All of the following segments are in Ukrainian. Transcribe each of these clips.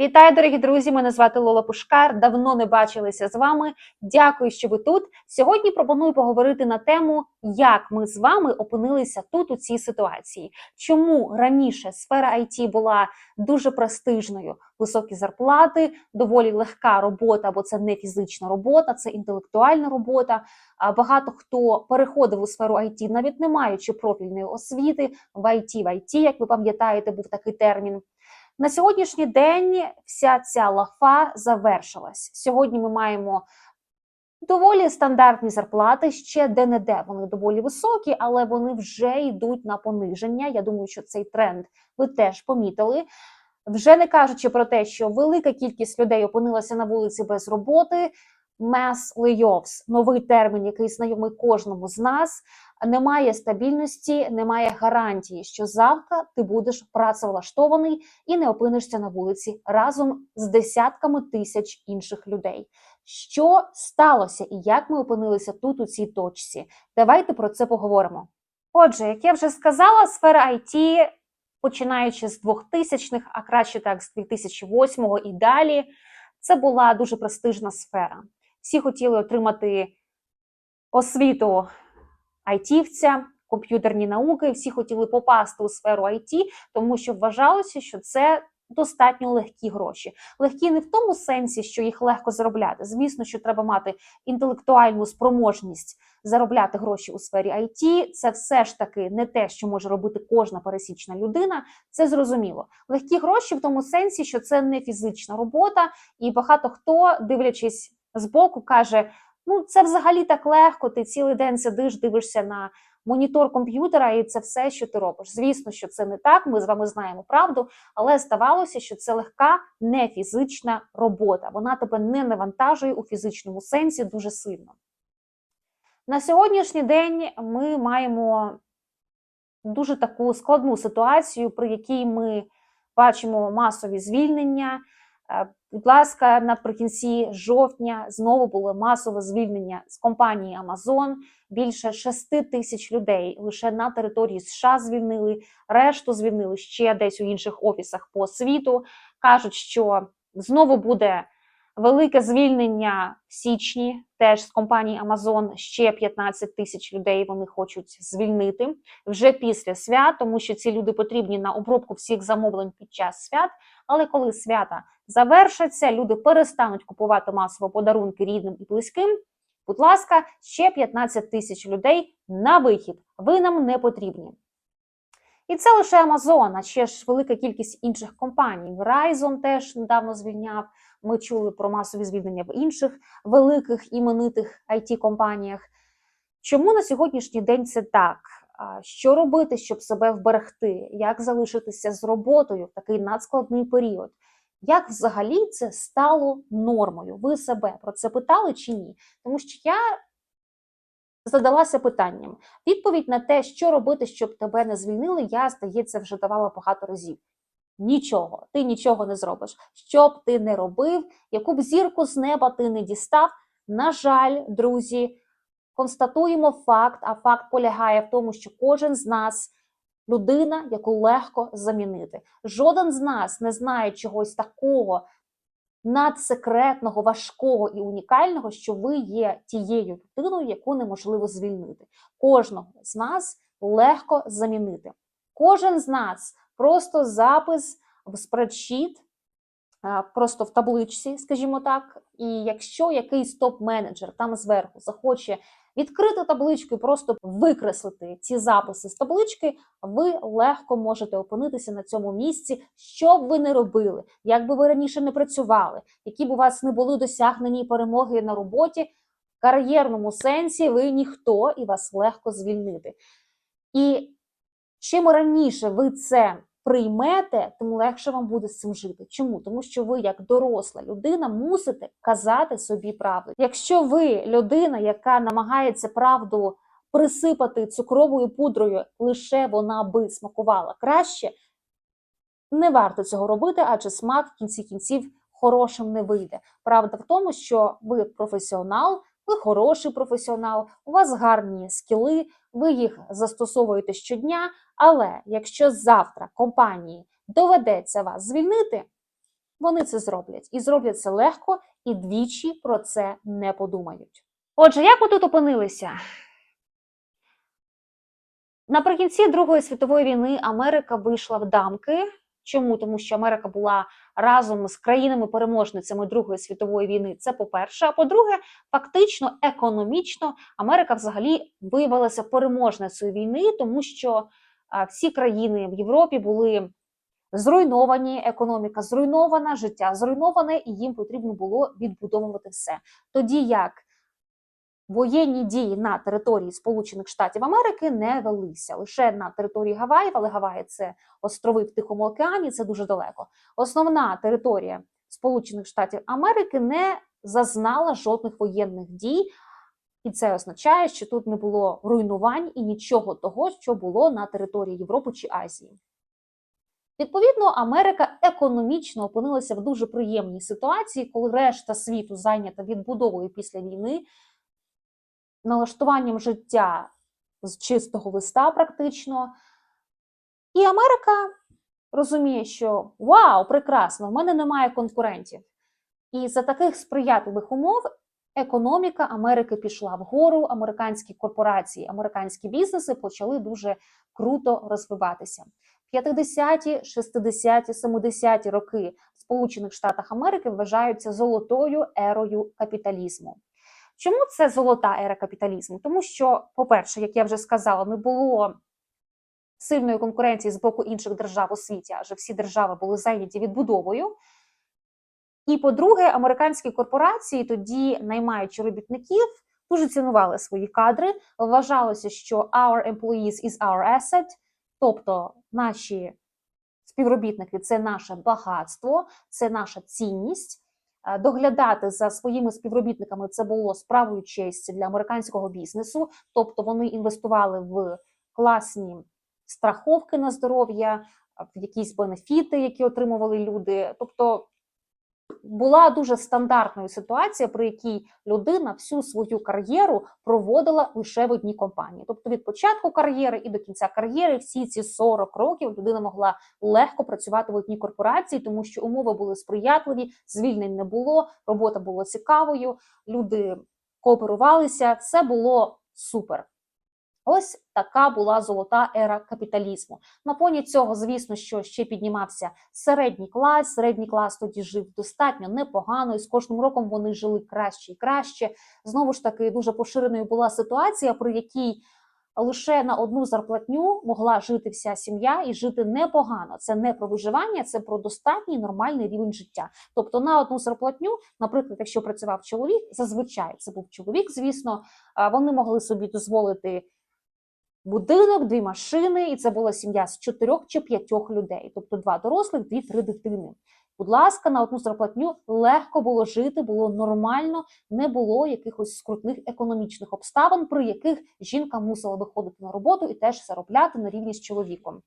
Вітаю, дорогі друзі! Мене звати Лола Пушкар. Давно не бачилися з вами. Дякую, що ви тут. Сьогодні пропоную поговорити на тему, як ми з вами опинилися тут у цій ситуації. Чому раніше сфера IT була дуже престижною, високі зарплати, доволі легка робота, бо це не фізична робота, це інтелектуальна робота. Багато хто переходив у сферу IT, навіть не маючи профільної освіти в IT, в IT, як ви пам'ятаєте, був такий термін. На сьогоднішній день вся ця лафа завершилась. Сьогодні ми маємо доволі стандартні зарплати, ще де-не-де вони доволі високі, але вони вже йдуть на пониження. Я думаю, що цей тренд ви теж помітили. Вже не кажучи про те, що велика кількість людей опинилася на вулиці без роботи. Mass layoffs – новий термін, який знайомий кожному з нас. Немає стабільності, немає гарантії, що завтра ти будеш працевлаштований і не опинишся на вулиці разом з десятками тисяч інших людей. Що сталося і як ми опинилися тут у цій точці? Давайте про це поговоримо. Отже, як я вже сказала, сфера IT, починаючи з 2000-х, а краще так з 2008-го і далі, це була дуже престижна сфера. Всі хотіли отримати освіту айтівця, комп'ютерні науки, всі хотіли попасти у сферу IT, тому що вважалося, що це достатньо легкі гроші. Легкі не в тому сенсі, що їх легко заробляти. Звісно, що треба мати інтелектуальну спроможність заробляти гроші у сфері IT. Це все ж таки не те, що може робити кожна пересічна людина. Це зрозуміло. Легкі гроші в тому сенсі, що це не фізична робота, і багато хто, дивлячись збоку, каже. Ну, це взагалі так легко. Ти цілий день сидиш, дивишся на монітор комп'ютера, і це все, що ти робиш. Звісно, що це не так. Ми з вами знаємо правду, але здавалося, що це легка не фізична робота. Вона тебе не навантажує у фізичному сенсі дуже сильно. На сьогоднішній день ми маємо дуже таку складну ситуацію, при якій ми бачимо масові звільнення. Будь ласка, наприкінці жовтня знову було масове звільнення з компанії Amazon. Більше 6 тисяч людей лише на території США звільнили. Решту звільнили ще десь у інших офісах по світу. кажуть, що знову буде велике звільнення в січні. Теж з компанії Amazon ще 15 тисяч людей. Вони хочуть звільнити вже після свят, тому що ці люди потрібні на обробку всіх замовлень під час свят. Але коли свята завершаться, люди перестануть купувати масово подарунки рідним і близьким. Будь ласка, ще 15 тисяч людей на вихід. Ви нам не потрібні. І це лише Amazon, а ще ж велика кількість інших компаній. Verizon теж недавно звільняв. Ми чули про масові звільнення в інших великих іменитих it компаніях Чому на сьогоднішній день це так? Що робити, щоб себе вберегти? Як залишитися з роботою в такий надскладний період? Як взагалі це стало нормою? Ви себе про це питали чи ні? Тому що я задалася питанням. Відповідь на те, що робити, щоб тебе не звільнили, я, здається, вже давала багато разів. Нічого, ти нічого не зробиш. Що б ти не робив, яку б зірку з неба ти не дістав. На жаль, друзі, констатуємо факт, а факт полягає в тому, що кожен з нас людина, яку легко замінити. Жоден з нас не знає чогось такого надсекретного, важкого і унікального, що ви є тією людиною, яку неможливо звільнити. Кожного з нас легко замінити. Кожен з нас просто запис в спредшіт, просто в табличці, скажімо так. І якщо якийсь топ-менеджер там зверху захоче відкрити табличку і просто викреслити ці записи з таблички, ви легко можете опинитися на цьому місці, що б ви не робили, як би ви раніше не працювали, які б у вас не були досягнені перемоги на роботі, в кар'єрному сенсі ви ніхто і вас легко звільнити. І чим раніше ви це приймете, тим легше вам буде з цим жити. Чому? Тому що ви, як доросла людина, мусите казати собі правду. Якщо ви людина, яка намагається правду присипати цукровою пудрою, лише вона би смакувала краще, не варто цього робити, адже смак в кінці кінців хорошим не вийде. Правда в тому, що ви професіонал. Ви хороший професіонал, у вас гарні скіли, ви їх застосовуєте щодня. Але якщо завтра компанії доведеться вас звільнити, вони це зроблять. І зроблять це легко, і двічі про це не подумають. Отже, як ми тут опинилися? Наприкінці Другої світової війни Америка вийшла в дамки. Чому? Тому що Америка була разом з країнами-переможницями Другої світової війни. Це по-перше. А по-друге, фактично, економічно Америка взагалі виявилася переможницею війни, тому що всі країни в Європі були зруйновані, економіка зруйнована, життя зруйноване, і їм потрібно було відбудовувати все. Тоді як воєнні дії на території Сполучених Штатів Америки не велися лише на території Гаваїв, але Гаваї це острови в Тихому океані, це дуже далеко. Основна територія Сполучених Штатів Америки не зазнала жодних воєнних дій, і це означає, що тут не було руйнувань і нічого того, що було на території Європи чи Азії. Відповідно, Америка економічно опинилася в дуже приємній ситуації, коли решта світу зайнята відбудовою після війни, налаштуванням життя з чистого листа, практично. І Америка розуміє, що вау, прекрасно, в мене немає конкурентів. І за таких сприятливих умов економіка Америки пішла вгору, американські корпорації, американські бізнеси почали дуже круто розвиватися. 50-ті, 60-ті, 70-ті роки в Сполучених Штатах Америки вважаються золотою ерою капіталізму. Чому це золота ера капіталізму? Тому що, по-перше, як я вже сказала, не було сильної конкуренції з боку інших держав у світі, адже всі держави були зайняті відбудовою. І по-друге, американські корпорації тоді, наймаючи робітників, дуже цінували свої кадри. Вважалося, що our employees is our asset, тобто наші співробітники це наше багатство, це наша цінність. Е, Доглядати за своїми співробітниками це було справою честі для американського бізнесу, тобто вони інвестували в класні страховки на здоров'я, в якісь бенефіти, які отримували люди. Тобто була дуже стандартною ситуація, при якій людина всю свою кар'єру проводила лише в одній компанії. Тобто від початку кар'єри і до кінця кар'єри, всі ці 40 років людина могла легко працювати в одній корпорації, тому що умови були сприятливі, звільнень не було, робота була цікавою, люди кооперувалися, все було супер. Ось така була золота ера капіталізму. На фоні цього, звісно, що ще піднімався середній клас. Середній клас тоді жив достатньо непогано, і з кожним роком вони жили краще і краще. Знову ж таки, дуже поширеною була ситуація, при якій лише на одну зарплатню могла жити вся сім'я і жити непогано. Це не про виживання, це про достатній нормальний рівень життя. Тобто на одну зарплатню, наприклад, якщо працював чоловік, зазвичай це був чоловік, звісно, вони могли собі дозволити будинок, дві машини, і це була сім'я з чотирьох чи п'ятьох людей, тобто два дорослих, дві-три дитини. Будь ласка, на одну зарплатню легко було жити, було нормально, не було якихось скрутних економічних обставин, при яких жінка мусила виходити на роботу і теж заробляти на рівні з чоловіком.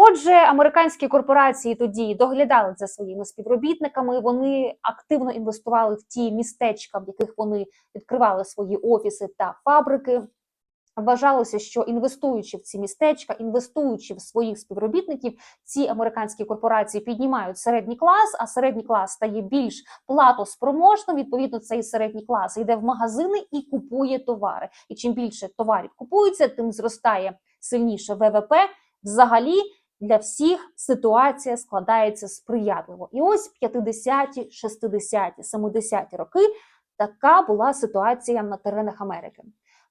Отже, американські корпорації тоді доглядали за своїми співробітниками. Вони активно інвестували в ті містечка, в яких вони відкривали свої офіси та фабрики. Вважалося, що інвестуючи в ці містечка, інвестуючи в своїх співробітників, ці американські корпорації піднімають середній клас, а середній клас стає більш платоспроможним. Відповідно, цей середній клас йде в магазини і купує товари. І чим більше товарів купується, тим зростає сильніше ВВП. Взагалі для всіх ситуація складається сприятливо. І ось 50-ті, 60-ті, 70-ті роки така була ситуація на теренах Америки.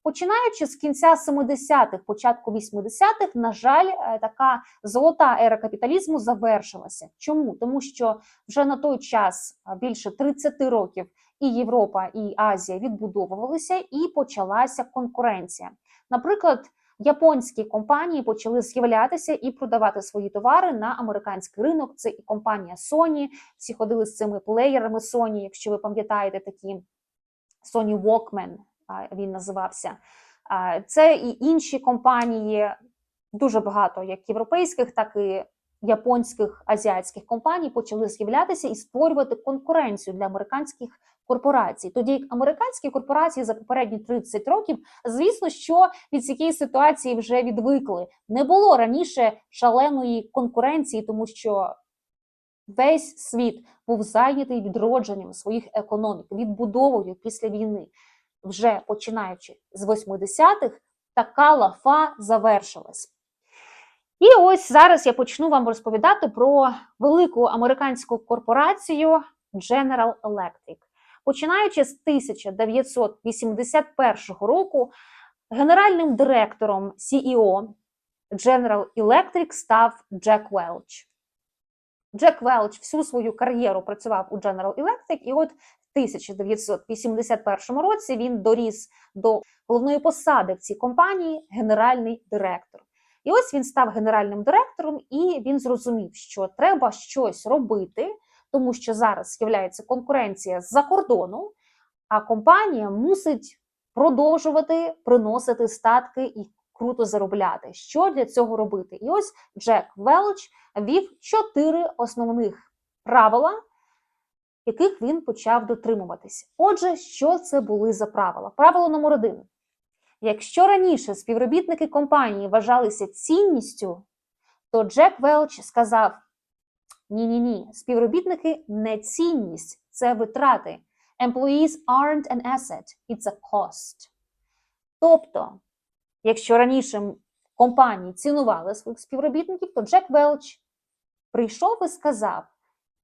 Починаючи з кінця 70-х, початку 80-х, на жаль, е, така золота ера капіталізму завершилася. Чому? Тому що вже на той час більше 30 років і Європа, і Азія відбудовувалися, і почалася конкуренція. Наприклад, японські компанії почали з'являтися і продавати свої товари на американський ринок. Це і компанія Sony, всі ходили з цими плеєрами Sony, якщо ви пам'ятаєте такі Sony Walkman, він називався. Це і інші компанії, дуже багато як європейських, так і японських азіатських компаній почали з'являтися і створювати конкуренцію для американських корпорацій. Тоді як американські корпорації за попередні 30 років, звісно, що від цієї ситуації вже відвикли. Не було раніше шаленої конкуренції, тому що Весь світ був зайнятий відродженням своїх економік, відбудовою після війни. Вже починаючи з 80-х, така лафа завершилась. І ось зараз я почну вам розповідати про велику американську корпорацію General Electric. Починаючи з 1981 року, генеральним директором CEO General Electric став Джек Велч. Джек Велч всю свою кар'єру працював у General Electric, і от 1981 році він доріс до головної посади в цій компанії генеральний директор. І ось він став генеральним директором, і він зрозумів, що треба щось робити, тому що зараз з'являється конкуренція з-за кордону, а компанія мусить продовжувати приносити статки і круто заробляти. Що для цього робити? І ось Джек Велч вів чотири основних правила, яких він почав дотримуватися. Отже, що це були за правила? Правило номер один. Якщо раніше співробітники компанії вважалися цінністю, то Джек Велч сказав: ні-ні ні, співробітники не цінність, це витрати. Employees aren't an asset, it's a cost. Тобто, якщо раніше компанії цінували своїх співробітників, то Джек Велч прийшов і сказав: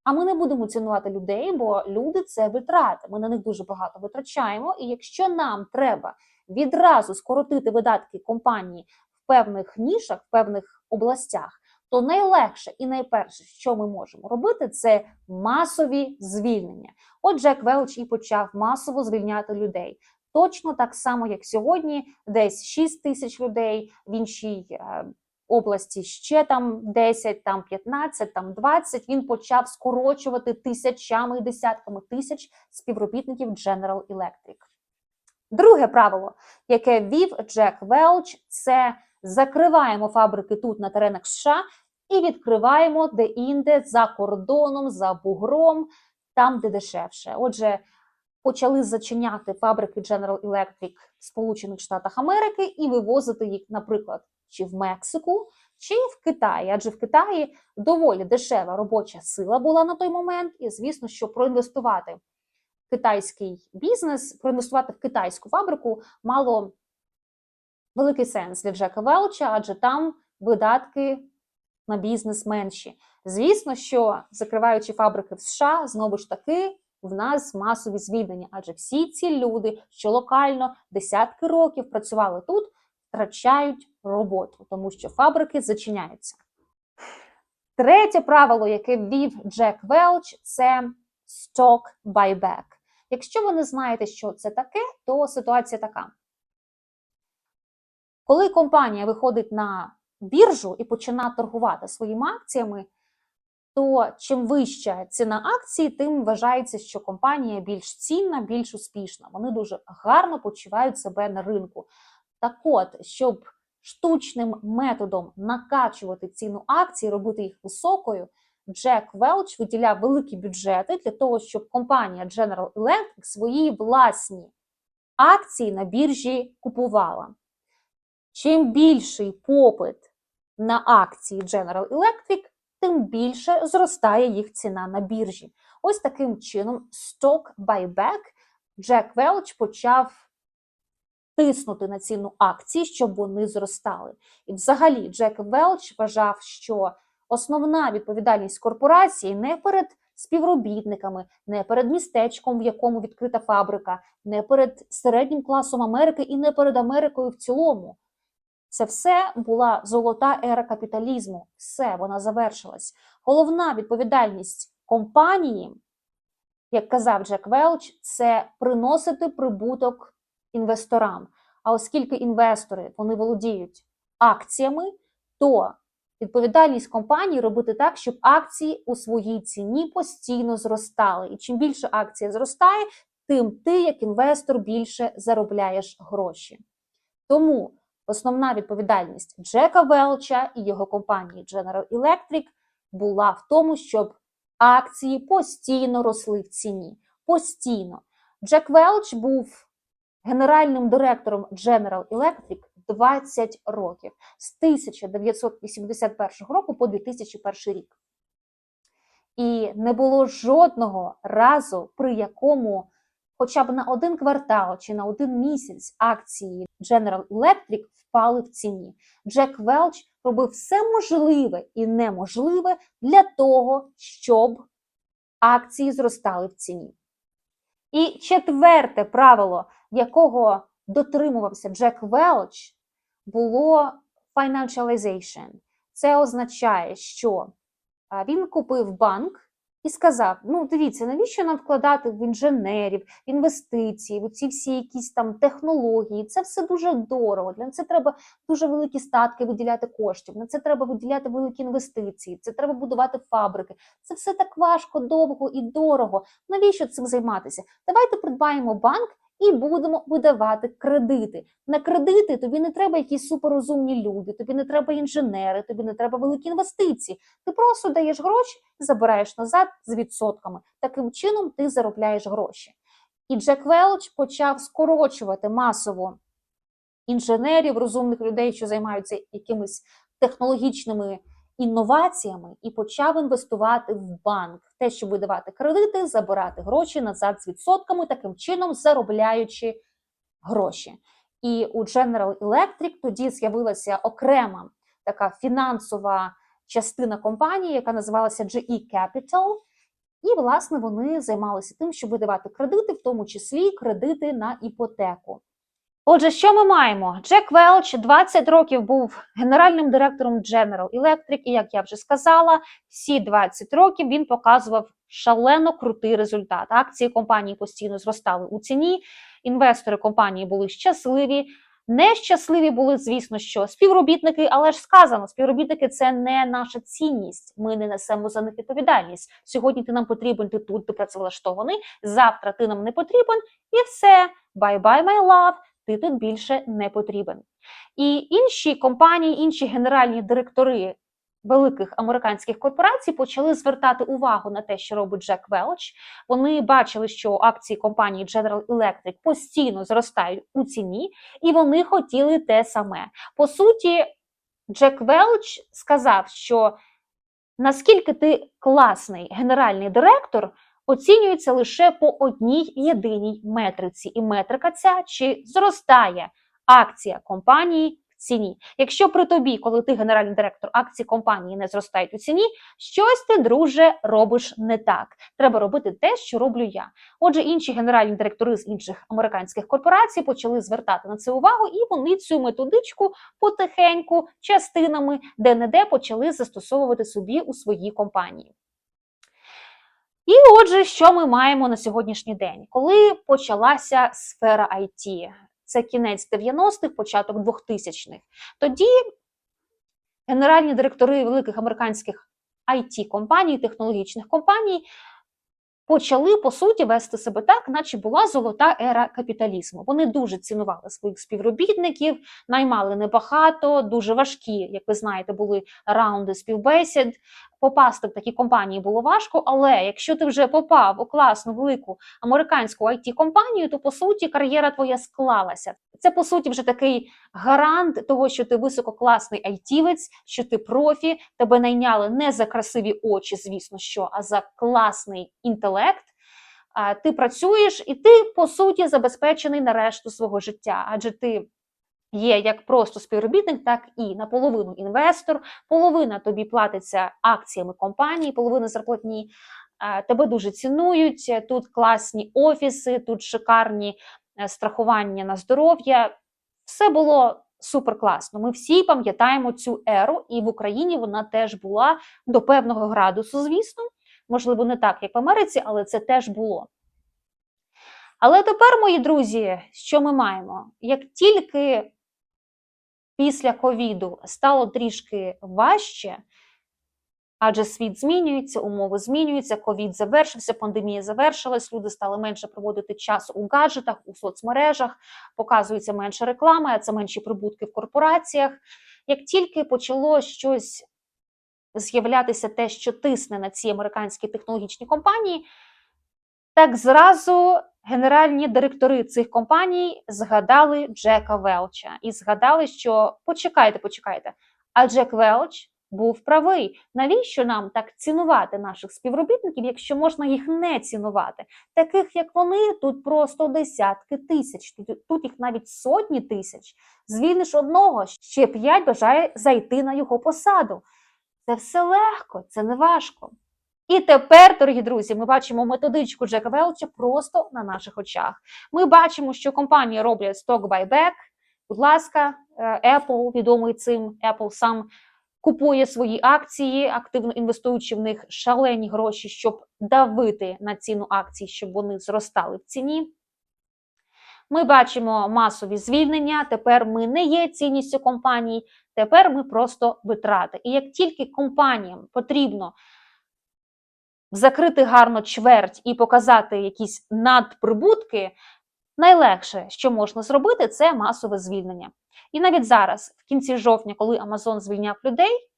а ми не будемо цінувати людей, бо люди це витрати. Ми на них дуже багато витрачаємо. І якщо нам треба відразу скоротити видатки компанії в певних нішах, в певних областях, то найлегше і найперше, що ми можемо робити, це масові звільнення. От Джек і почав масово звільняти людей. Точно так само, як сьогодні, десь 6 тисяч людей, в іншій е, області ще там 10, там 15, там 20. Він почав скорочувати тисячами і десятками тисяч співробітників General Electric. Друге правило, яке ввів Джек Велч, це закриваємо фабрики тут на теренах США і відкриваємо де-інде за кордоном, за бугром, там, де дешевше. Отже, почали зачиняти фабрики General Electric в Сполучених Штатах Америки і вивозити їх, наприклад, чи в Мексику, чи в Китаї. Адже в Китаї доволі дешева робоча сила була на той момент, і звісно, що проінвестувати в китайський бізнес, проінвестувати в китайську фабрику мало великий сенс для Джека Велча, адже там видатки на бізнес менші. Звісно, що закриваючи фабрики в США, знову ж таки. В нас масові звільнення, адже всі ці люди, що локально десятки років працювали тут, втрачають роботу, тому що фабрики зачиняються. Третє правило, яке ввів Джек Велч, це stock buyback. Якщо ви не знаєте, що це таке, то ситуація така. Коли компанія виходить на біржу і починає торгувати своїми акціями, то чим вища ціна акції, тим вважається, що компанія більш цінна, більш успішна. Вони дуже гарно почувають себе на ринку. Так от, щоб штучним методом накачувати ціну акцій, робити їх високою, Джек Велч виділяв великі бюджети для того, щоб компанія General Electric свої власні акції на біржі купувала. Чим більший попит на акції General Electric, тим більше зростає їх ціна на біржі. Ось таким чином, stock buyback Джек Велч почав тиснути на ціну акцій, щоб вони зростали. І взагалі Джек Велч вважав, що основна відповідальність корпорації не перед співробітниками, не перед містечком, в якому відкрита фабрика, не перед середнім класом Америки і не перед Америкою в цілому. Це все була золота ера капіталізму. Все, вона завершилась. Головна відповідальність компанії, як казав Джек Велч, це приносити прибуток інвесторам. А оскільки інвестори вони володіють акціями, то відповідальність компанії робити так, щоб акції у своїй ціні постійно зростали. І чим більше акція зростає, тим ти, як інвестор, більше заробляєш гроші. Тому основна відповідальність Джека Велча і його компанії General Electric була в тому, щоб акції постійно росли в ціні. Постійно. Джек Велч був генеральним директором General Electric 20 років з 1981 року по 2001 рік. І не було жодного разу, при якому хоча б на один квартал чи на один місяць акції General Electric впали в ціні. Джек Велч робив все можливе і неможливе для того, щоб акції зростали в ціні. І четверте правило, якого дотримувався Джек Велч, було financialization. Це означає, що він купив банк і сказав: ну, дивіться, навіщо нам вкладати в інженерів, в інвестиції, в ці всі якісь там технології? Це все дуже дорого. Для це треба дуже великі статки виділяти коштів. На це треба виділяти великі інвестиції. Це треба будувати фабрики. Це все так важко, довго і дорого. Навіщо цим займатися? Давайте придбаємо банк. І будемо видавати кредити. На кредити тобі не треба якісь суперрозумні люди, тобі не треба інженери, тобі не треба великі інвестиції. Ти просто даєш гроші і забираєш назад з відсотками. Таким чином ти заробляєш гроші. І Джек Велч почав скорочувати масово інженерів, розумних людей, що займаються якимись технологічними інноваціями, і почав інвестувати в банк, те, щоб видавати кредити, забирати гроші назад з відсотками, таким чином заробляючи гроші. І у General Electric тоді з'явилася окрема така фінансова частина компанії, яка називалася GE Capital. І, власне, вони займалися тим, щоб видавати кредити, в тому числі кредити на іпотеку. Отже, що ми маємо? Джек Велч 20 років був генеральним директором General Electric, і як я вже сказала, всі 20 років він показував шалено крутий результат. Акції компанії постійно зростали у ціні. Інвестори компанії були щасливі. Нещасливі були, звісно, що співробітники, але ж сказано, співробітники це не наша цінність. Ми не несемо за них відповідальність. Сьогодні ти нам потрібен, ти тут ти працевлаштований. Завтра ти нам не потрібен, і все. Bye-bye, my love ти тут більше не потрібен. І інші компанії, інші генеральні директори великих американських корпорацій почали звертати увагу на те, що робить Джек Велч. Вони бачили, що акції компанії General Electric постійно зростають у ціні, і вони хотіли те саме. По суті, Джек Велч сказав, що наскільки ти класний генеральний директор оцінюється лише по одній єдиній метриці, і метрика ця чи зростає акція компанії в ціні. Якщо при тобі, коли ти генеральний директор, акції компанії не зростають у ціні, щось ти, друже, робиш не так. Треба робити те, що роблю я. Отже, інші генеральні директори з інших американських корпорацій почали звертати на це увагу, і вони цю методичку потихеньку, частинами, де-не-де почали застосовувати собі у своїй компанії. І отже, що ми маємо на сьогоднішній день, коли почалася сфера IT? Це кінець 90-х, початок 2000-х. Тоді генеральні директори великих американських it компаній технологічних компаній почали по суті вести себе так, наче була золота ера капіталізму. Вони дуже цінували своїх співробітників, наймали небагато, дуже важкі, як ви знаєте, були раунди співбесід. Попасти в такі компанії було важко, але якщо ти вже попав у класну велику американську it компанію то по суті кар'єра твоя склалася. Це по суті вже такий гарант того, що ти висококласний айтівець, що ти профі, тебе найняли не за красиві очі, звісно, що, а за класний інтелект. Ти працюєш, і ти по суті забезпечений на решту свого життя, адже ти є як просто співробітник, так і наполовину інвестор. Половина тобі платиться акціями компанії, половина зарплатні. Тебе дуже цінують. Тут класні офіси, тут шикарні е, страхування на здоров'я. Все було супер класно. Ми всі пам'ятаємо цю еру, і в Україні вона теж була до певного градусу, звісно. Можливо, не так, як в Америці, але це теж було. Але тепер, мої друзі, що ми маємо? Як тільки після ковіду стало трішки важче, адже світ змінюється, умови змінюються, ковід завершився, пандемія завершилась, люди стали менше проводити час у гаджетах, у соцмережах, показується менше реклами, а це менші прибутки в корпораціях. Як тільки почало щось з'являтися те, що тисне на ці американські технологічні компанії, так зразу генеральні директори цих компаній згадали Джека Велча і згадали, що почекайте, почекайте. А Джек Велч був правий. Навіщо нам так цінувати наших співробітників, якщо можна їх не цінувати? Таких як вони, тут просто десятки тисяч, тут, їх навіть сотні тисяч. Звільниш одного, ще п'ять бажає зайти на його посаду. Це все легко, це не важко. І тепер, дорогі друзі, ми бачимо методичку Джека Велча просто на наших очах. Ми бачимо, що компанії роблять сток байбек. Будь ласка, е, Apple відомий цим, Apple сам купує свої акції, активно інвестуючи в них шалені гроші, щоб давити на ціну акцій, щоб вони зростали в ціні. Ми бачимо масові звільнення. Тепер ми не є цінністю компаній, тепер ми просто витрати. І як тільки компаніям потрібно закрити гарно чверть і показати якісь надприбутки, найлегше, що можна зробити, це масове звільнення. І навіть зараз, в кінці жовтня, коли Amazon звільняв людей,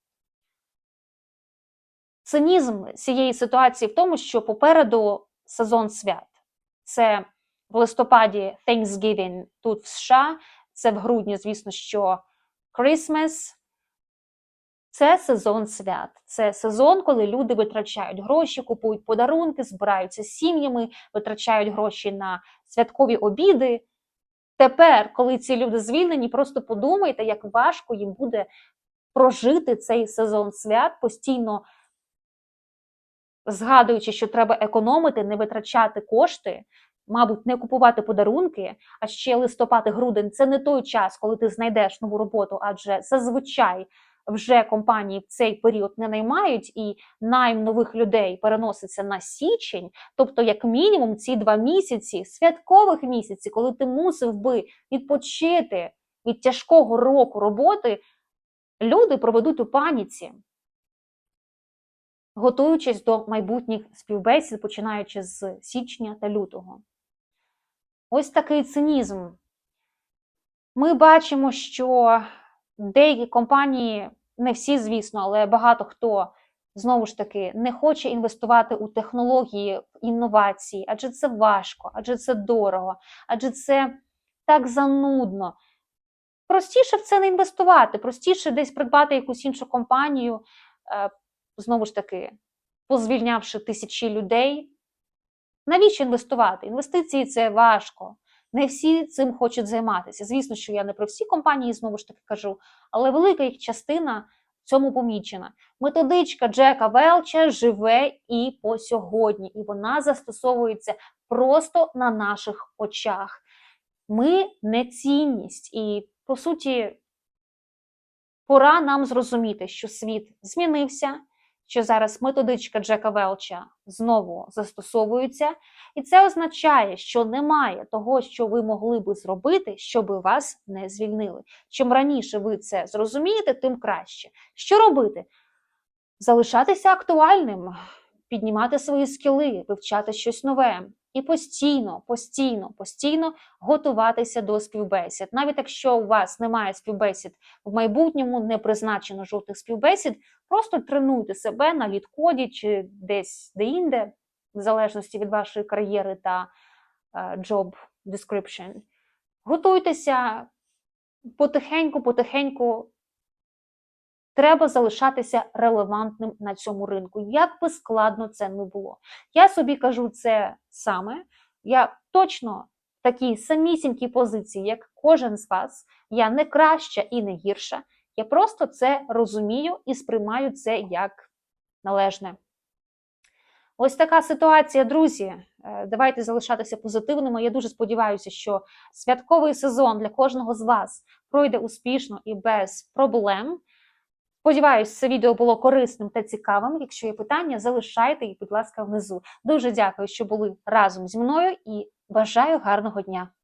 цинізм цієї ситуації в тому, що попереду сезон свят. Це в листопаді Thanksgiving тут в США, це в грудні, звісно, що Christmas. Це сезон свят. Це сезон, коли люди витрачають гроші, купують подарунки, збираються з сім'ями, витрачають гроші на святкові обіди. Тепер, коли ці люди звільнені, просто подумайте, як важко їм буде прожити цей сезон свят, постійно згадуючи, що треба економити, не витрачати кошти, мабуть, не купувати подарунки, а ще листопад і грудень це не той час, коли ти знайдеш нову роботу, адже зазвичай вже компанії в цей період не наймають, і найм нових людей переноситься на січень. Тобто, як мінімум, ці два місяці, святкових місяці, коли ти мусив би відпочити від тяжкого року роботи, люди проведуть у паніці, готуючись до майбутніх співбесід, починаючи з січня та лютого. Ось такий цинізм. Ми бачимо, що деякі компанії, не всі, звісно, але багато хто знову ж таки не хоче інвестувати у технології, в інновації, адже це важко, адже це дорого, адже це так занудно. Простіше в це не інвестувати, простіше десь придбати якусь іншу компанію, е, знову ж таки, позвільнявши тисячі людей. Навіщо інвестувати? Інвестиції це важко. Не всі цим хочуть займатися. Звісно, що я не про всі компанії знову ж таки кажу, але велика їх частина в цьому помічена. Методичка Джека Велча живе і по сьогодні, і вона застосовується просто на наших очах. Ми не цінність, і по суті, пора нам зрозуміти, що світ змінився що зараз методичка Джека Велча знову застосовується, і це означає, що немає того, що ви могли би зробити, щоб вас не звільнили. Чим раніше ви це зрозумієте, тим краще. Що робити? Залишатися актуальним, піднімати свої скіли, вивчати щось нове. І постійно, постійно, постійно готуватися до співбесід. Навіть якщо у вас немає співбесід в майбутньому, не призначено жовтих співбесід, просто тренуйте себе на літкоді чи десь де-інде, в залежності від вашої кар'єри та uh, job description. Готуйтеся потихеньку, потихеньку. Треба залишатися релевантним на цьому ринку, як би складно це не було. Я собі кажу це саме. Я точно в такій самісінькій позиції, як кожен з вас, я не краща і не гірша. Я просто це розумію і сприймаю це як належне. Ось така ситуація, друзі. Е, давайте залишатися позитивними. Я дуже сподіваюся, що святковий сезон для кожного з вас пройде успішно і без проблем. Сподіваюсь, це відео було корисним та цікавим. Якщо є питання, залишайте їх, будь ласка, внизу. Дуже дякую, що були разом зі мною і бажаю гарного дня!